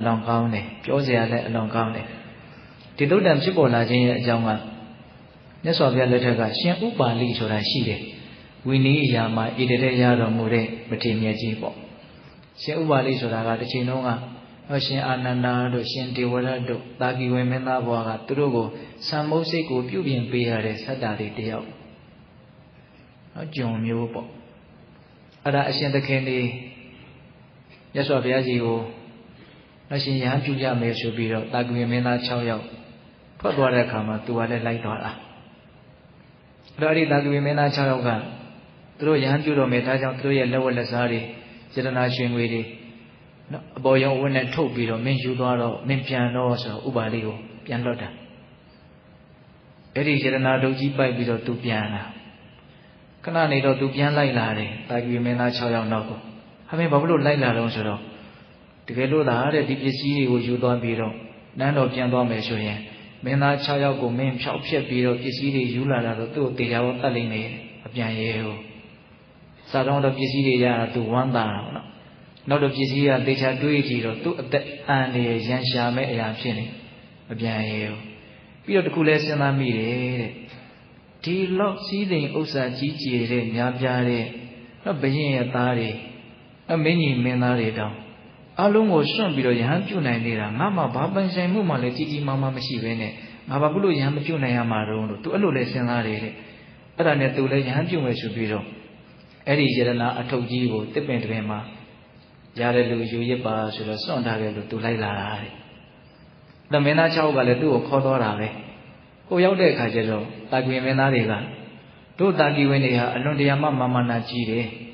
အလွန်ကောင်းတယ်ပြောစရာလည်းအလွန်ကောင်းတယ်ဒီသုတ်တံဖြစ်ပေါ်လာခြင်းရဲ့အကြောင်းကမြတ်စွာဘုရားလက်ထက်ကရှင်ဥပါလိဆိုတာရှိတယ်ဝိနည်းအရာမှာဣတရေရတော်မူတဲ့မထေမြတ်ကြီးပေါ့ရှင်ဥပါလိဆိုတာကတစ်ချိန်လုံးကဟောရှင်အာနန္ဒာတို့ရှင်ဒေဝရတ်တို့တာကီဝေမင်းသားဘွားကသူတို့ကိုစံမုတ်စိတ်ကိုပြုပြင်ပေးရတဲ့ဆတ္တာတွေတယောက်နော်ဂျုံမျိုးပေါ့အဲ့ဒါအရှင်သခင်နေမြတ်စွာဘုရားကြီးကို အရှင်ရဟန်းပြုကြမယ်ဆိုပြီးတော့တာကီဝေမင်းသား6ယောက်ထွက်သွားတဲ့အခါမှာသူကလည်းလိုက်သွားတာအဲ့တော့အဲ့ဒီတာကီဝေမင်းသား6ယောက်ကသူတို့ရဟန်းပြုတော်မယ်ဒါကြောင့်သူတို့ရဲ့လက်ဝက်လက်စားတွေစေတနာရှင်ငွေတွေနော်အပေါ်ရောဝတ်နဲ့ထုတ်ပြီးတော့မင်းယူသွားတော့မင်းပြန်တော့ဆိုတော့ဥပါလိကိုပြန်လွတ်တာအဲ့ဒီစေတနာဒုတ်ကြီးပိုက်ပြီးတော့သူပြန်လာခဏနေတော့သူပြန်လိုက်လာတယ်တာကီမင်းသား6ယောက်နောက်ကိုဟာမင်းဘာလို့လိုက်လာတော့ဆိုတော့ တကယ်လို့လားတဲ့ဒီပစ္စည်းတွေကိုယူသွားပြီးတော့နန်းတော်ပြန်သွားမယ်ဆိုရင်မင်းသား6ယောက်ကိုမင်းဖြောက်ဖြက်ပြီးတော့ပစ္စည်းတွေယူလာတာတော့သူ့ကိုတရားတော်တတ်လိမ့်မယ်အပြန်ရဲဟိုစာတော်တော့ပစ္စည်းတွေရတာသူဝမ်းသာတာပေါ့နော်နောက်တော့ပစ္စည်းကတေချာတွေးကြည့်တော့သူ့အသက်အန္တရာယ်ရန်ရှာမဲ့အရာဖြစ်နေမပြန်ရဲဟိုပြီးတော့တခုလဲစဉ်းစားမိတယ်တဲ့ဒီလောက်စည်းစိမ်ဥစ္စာကြီးကျယ်တဲ့များပြားတဲ့ဘယင်းရဲ့သားတွေအမင်းကြီးမင်းသားတွေတောင် အလုံးကိုစွန့်ပြီးတော့ယဟန်ပြုတ်နိုင်နေတာငါမှဘာပိုင်ဆိုင်မှုမှလည်းကြီးကြီးမားမားမရှိဘဲနဲ့ငါဘာဖြစ်လို့ယဟန်မပြုတ်နိုင်ရမှာတော့လို့သူအဲ့လိုလဲစဉ်းစားတယ်တဲ့အဲ့ဒါနဲ့သူလည်းယဟန်ပြုတ်မယ်ဆိုပြီးတော့အဲ့ဒီယရနာအထုပ်ကြီးကိုတစ်ပင်တစ်ပင်မှာရတဲ့လူယူရစ်ပါဆိုတော့စွန့်ထားခဲ့လို့သူလိုက်လာတာတဲ့။ဒါမင်းသား6ကလည်းသူ့ကိုခေါ်သွားတာပဲ။ကိုရောက်တဲ့အခါကျတော့တာကွေမင်းသားတွေကတို့တာကီဝင်းတွေဟာအလွန်တရာမှမာမနာကြီးတယ်။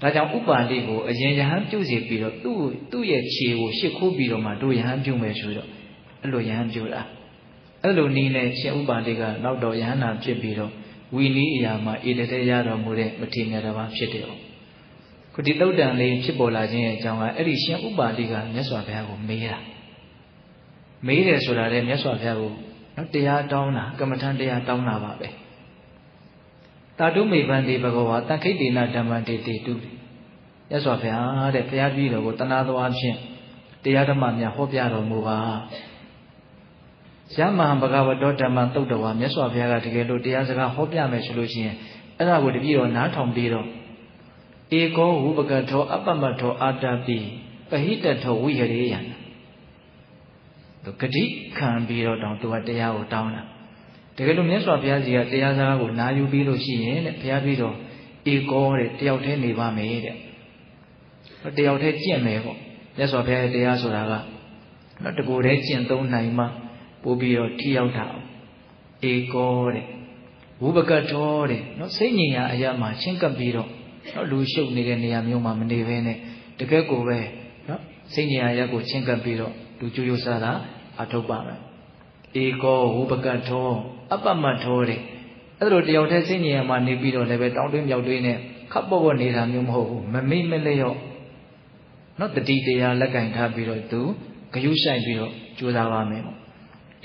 ဒါကြောင့်ဥပါလိကိုအရင်ယဟန်ပြုတ်စီပြီးတော့သူ့သူ့ရဲ့ခြေကိုရှစ်ခိုးပြီးတော့မှတို့ယဟန်ပြုတ်မယ်ဆိုတော့အဲ့လိုယဟန်ပြုတ်တာ။အဲ့လိုနီးနဲ့ရှင်ဥပါလိကနောက်တော့ယဟန်နာဖြစ်ပြီးတော့ဝီနီးအရာမှာဣတတေရတော်မူတဲ့မထေရတော်ဘာဖြစ်တယ်။ခုဒီတုတ်တန်လေးဖြစ်ပေါ်လာခြင်းရဲ့အကြောင်းကအဲ့ဒီရှင်ဥပါလိကမြတ်စွာဘုရားကိုမေးတာ။မေးတယ်ဆိုတာလေမြတ်စွာဘုရားကိုနော်တရားတောင်းတာကမ္မထံတရားတောင်းတာပါပဲ။တာတုမေဗန္တိဘဂဝါတန်ခိတ်တေနဓမ္မတေတေတု ရသော်ဗျာတဲ့ဘုရားကြီးတော်ကိုတဏှာတော်အဖြစ်တရားဓမ္မများဟောပြတော်မူပါရမဟံဘဂဝတောဓမ္မသုတ်တော်မြတ်စွာဘုရားကတကယ်လို့တရားစကားဟောပြမယ်ဆိုလို့ရှိရင်အဲ့ဒါကိုတပည့်တော်နားထောင်ပြီးတော့ဧကောဝုပကထောအပ္ပမထောအာတာပိပဟိတထောဝိဟရေယံသူဂတိခံပြီးတော့တောင်းသူကတရားကိုတောင်းတာတကယ်လို့မြတ်စွာဘုရားကြီးကတရားစကားကိုနာယူပြီးလို့ရှိရင်တဲ့ဘုရားပြီးတော့ဧကောတဲ့တယောက်တည်းနေပါမယ်တဲ့ တယောက်တည်းကျင့်မယ်ပေါ့မြတ်စွာဘုရားရဲ့တရားဆိုတာကနော်တကူတည်းကျင့်သုံးနိုင်မှပို့ပြီးတော့ထိရောက်တာဧကောတဲ့ဝုပကတောတဲ့နော်စိတ်ငြိမ်ရာအရာမှာချင်းကပ်ပြီးတော့နော်လူရှုပ်နေတဲ့နေရာမျိုးမှာမနေဘဲနဲ့တကယ်ကိုပဲနော်စိတ်ငြိမ်ရာအရာကိုချင်းကပ်ပြီးတော့လူကြိုးကြိုးစားတာအထုတ်ပါမယ်ဧကောဝုပကထောအပ္ပမထောတဲ့အဲ့လိုတယောက်တည်းစိတ်ဉာဏ်မှာနေပြီးတော့လည်းပဲတောင်းတွင်းမြောက်တွင်းနဲ့ခပ်ပေါ့ပေါ့နေတာမျိုးမဟုတ်ဘူးမမိမလျော့ နော်တတိတရားလက်ကင်ထားပြီးတော့သူဂယုဆိုင်ပြီးတော့ကြိုးစားပါမယ်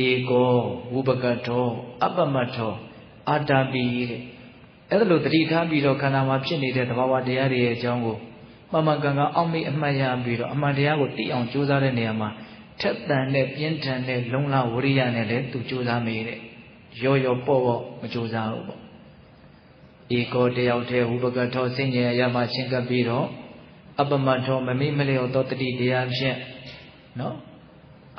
ဧကောဝုပကထောအပ္ပမထောအာတာပိတဲ့အဲ့လိုတတိထားပြီးတော့ခန္ဓာမှာဖြစ်နေတဲ့သဘာဝတရားတွေရဲ့အကြောင်းကိုမှန်မှန်ကန်ကန်အောက်မေ့အမှတ်ရပြီးတော့အမှန်တရားကိုသိအောင်ကြိုးစားတဲ့နေရာမှာထက်တန်တဲ့ပြင်းထန်တဲ့လုံလဝရိယနဲ့လည်းသူကြိုးစားမိတဲ့ရောရောပေါ့ပေါ့မကြိုးစားဘူးပေါ့ဧကောတယောက်တည်းဝုပကထောစင်ကြယ်ရမှရှင်းကပ်ပြီးတော့ အပမထောမမိမလျော်သောတတိတရားဖြင့်နော်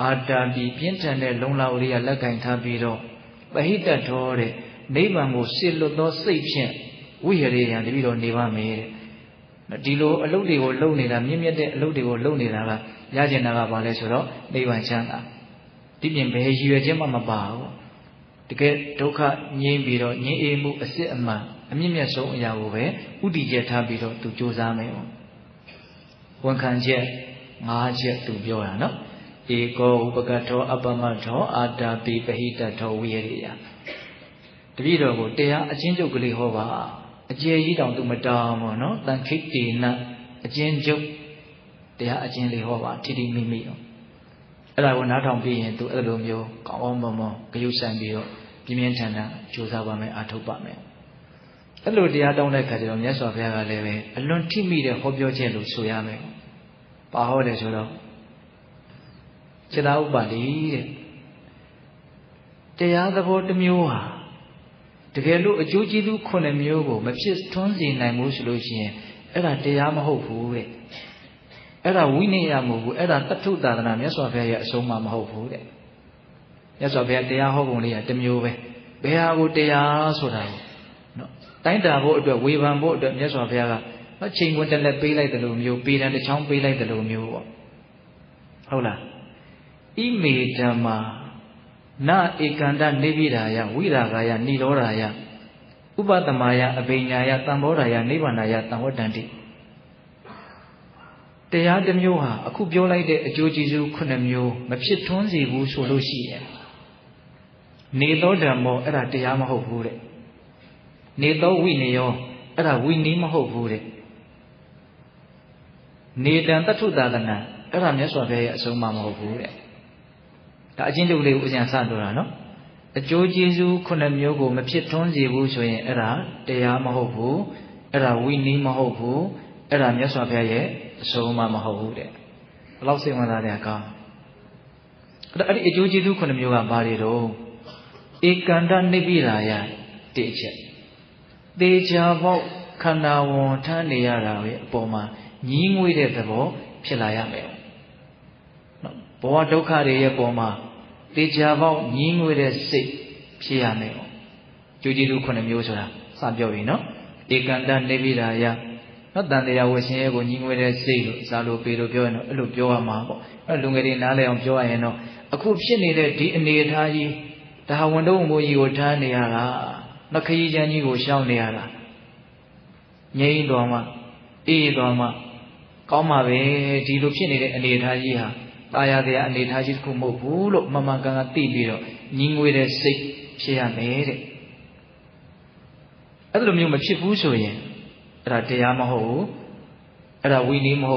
အာတာပြီးပြင်းထန်တဲ့လုံလဝရိယလက်ကင်ထားပြီးတော့ပဟိတထောတဲ့နိဗ္ဗာန်ကိုရှစ်လွတ်သောစိတ်ဖြင့်ဝိဟရေယံတပြီးတော့နေပါမယ်တဲ့ဒီလိုအလုပ်တွေကိုလုပ်နေတာမြင့်မြတ်တဲ့အလုပ်တွေကိုလုပ်နေတာကရကျင်တာကဘာလဲဆိုတော့နိဗ္ဗာန်ချမ်းသာဒီပြင်ဘယ်ရည်ရွယ်ချက်မှမပါဘူးတကယ်ဒုက္ခငြိမ်းပြီးတော့ငြိမ်းအေးမှုအစစ်အမှန်အမြင့်မြတ်ဆုံးအရာကိုပဲဥတည်ချက်ထားပြီးတော့သူစ조사မယ်ပေါ့ ဝန်ခံချက်၅ချက်သူပြောတာနော်ဧကောဥပကထောအပ္ပမထောအာတာပိပဟိတထောဝိရယတပည့်တော်ကိုတရားအချင်းကျုပ်ကလေးဟောပါအကျယ်ကြီးတောင်သူမတောင်းဘူးနော်တန်ခိတ်တေနအချင်းကျုပ်တရားအချင်းလေးဟောပါထိထိမိမိတော့အဲ့ဒါကိုနားထောင်ပြီးရင်သူအဲ့လိုမျိုးကောင်းကောင်းမွန်မွန်ဂရုစိုက်ပြီးတော့ပြင်းပြင်းထန်ထန်ကြိုးစားပါမယ်အာထုတ်ပါမယ် အဲ့လိုတရားတောင်းတဲ့ခါကျတော့မြတ်စွာဘုရားကလည်းပဲအလွန်ထိမိတဲ့ဟောပြောချက်လို့ဆိုရမယ်။ဘာဟောလဲဆိုတော့စေတဥပါလိတဲ့တရားသဘောတစ်မျိုးဟာတကယ်လို့အကျိုးကျေးဇူးခုနှစ်မျိုးကိုမဖြစ်ထွန်းစေနိုင်ဘူးဆိုလို့ရှိရင်အဲ့ဒါတရားမဟုတ်ဘူးတဲ့အဲ့ဒါဝိနည်းရမဟုတ်ဘူးအဲ့ဒါတထုသာသနာမြတ်စွာဘုရားရဲ့အဆုံးအမမဟုတ်ဘူးတဲ့မြတ်စွာဘုရားတရားဟောပုံလေးကတစ်မျိုးပဲဘယ်ဟာကိုတရားဆိုတာကိုနော် တိုင်းတာဖို့အတွက်ဝေဖန်ဖို့အတွက်မြတ်စွာဘုရားကနော်ချိန်ခွန်းတစ်လက်ပေးလိုက်တယ်လို့မျိုးပေတံတစ်ချောင်းပေးလိုက်တယ်လို့မျိုးပေါ့ဟုတ်လားဣမေဓမ္မာနဧကန္တနေပိဓာယဝိရာဂာယနိရောဓာယဥပတမယအဘိညာယတံဘောဓာယနိဗ္ဗာန်ယတံဝတ္တန္တိတရားတစ်မျိုးဟာအခုပြောလိုက်တဲ့အကျိုးကျေးဇူးခုနှစ်မျိုးမဖြစ်ထွန်းစေဘူးဆိုလို့ရှိရင်နေသောဓမ္မောအဲ့ဒါတရားမဟုတ်ဘူးတဲ့ နေသောဝိနယောအဲ့ဒါဝိနည်းမဟုတ်ဘူးတဲ့နေတံတထုသာသနာအဲ့ဒါမြတ်စွာဘုရားရဲ့အဆုံးအမမဟုတ်ဘူးတဲ့ဒါအချင်းတုပ်လေးကိုအကျဉ်းစပြောတာနော်အကျိုးကျေးဇူးခုနှစ်မျိုးကိုမဖြစ်ထွန်းစေဘူးဆိုရင်အဲ့ဒါတရားမဟုတ်ဘူးအဲ့ဒါဝိနည်းမဟုတ်ဘူးအဲ့ဒါမြတ်စွာဘုရားရဲ့အဆုံးအမမဟုတ်ဘူးတဲ့ဘယ်လောက်စိတ်ဝင်စားတယ်ကောင်းအဲ့ဒီအကျိုးကျေးဇူးခုနှစ်မျိုးကဘာတွေတော့ဧကန္တနိဗ္ဗိရာယတိအချက် သေချာပေါက်ခန္ဓာဝန်ထမ်းနေရတာပဲအပေါ်မှာညီးငွေ့တဲ့သဘောဖြစ်လာရမယ်နော်ဘဝဒုက္ခတွေရဲ့ပုံမှာသေချာပေါက်ညီးငွေ့တဲ့စိတ်ဖြစ်ရမယ်ကျိုးကျေးဇူးခုနှစ်မျိုးဆိုတာစပြောပြီနော်ဧကန္တနိဗ္ဗိရာယနော်တန်တရားဝရှင်ရဲ့ကိုညီးငွေ့တဲ့စိတ်လို့ဇာလိုပေလို့ပြောရင်တော့အဲ့လိုပြောရမှာပေါ့အဲ့လူငယ်တွေနားလည်အောင်ပြောရရင်တော့အခုဖြစ်နေတဲ့ဒီအနေအထားကြီးဒါဝန်တော့မိုးကြီးကိုထမ်းနေရတာ နခရီးချမ်းကြီးကိုရှောင်းနေရတာငြိမ်းတော်မှအေးတော်မှကောင်းပါပဲဒီလိုဖြစ်နေတဲ့အနေအထားကြီးဟာตายရတဲ့အနေအထားကြီးတစ်ခုမဟုတ်ဘူးလို့မမှန်ကန်ကန်သိပြီးတော့ညီငွေတဲ့စိတ်ဖြစ်ရမယ်တဲ့အဲ့လိုမျိုးမဖြစ်ဘူးဆိုရင်အဲ့ဒါတရားမဟုတ်ဘူးအဲ့ဒါဝိနည်းမဟုတ်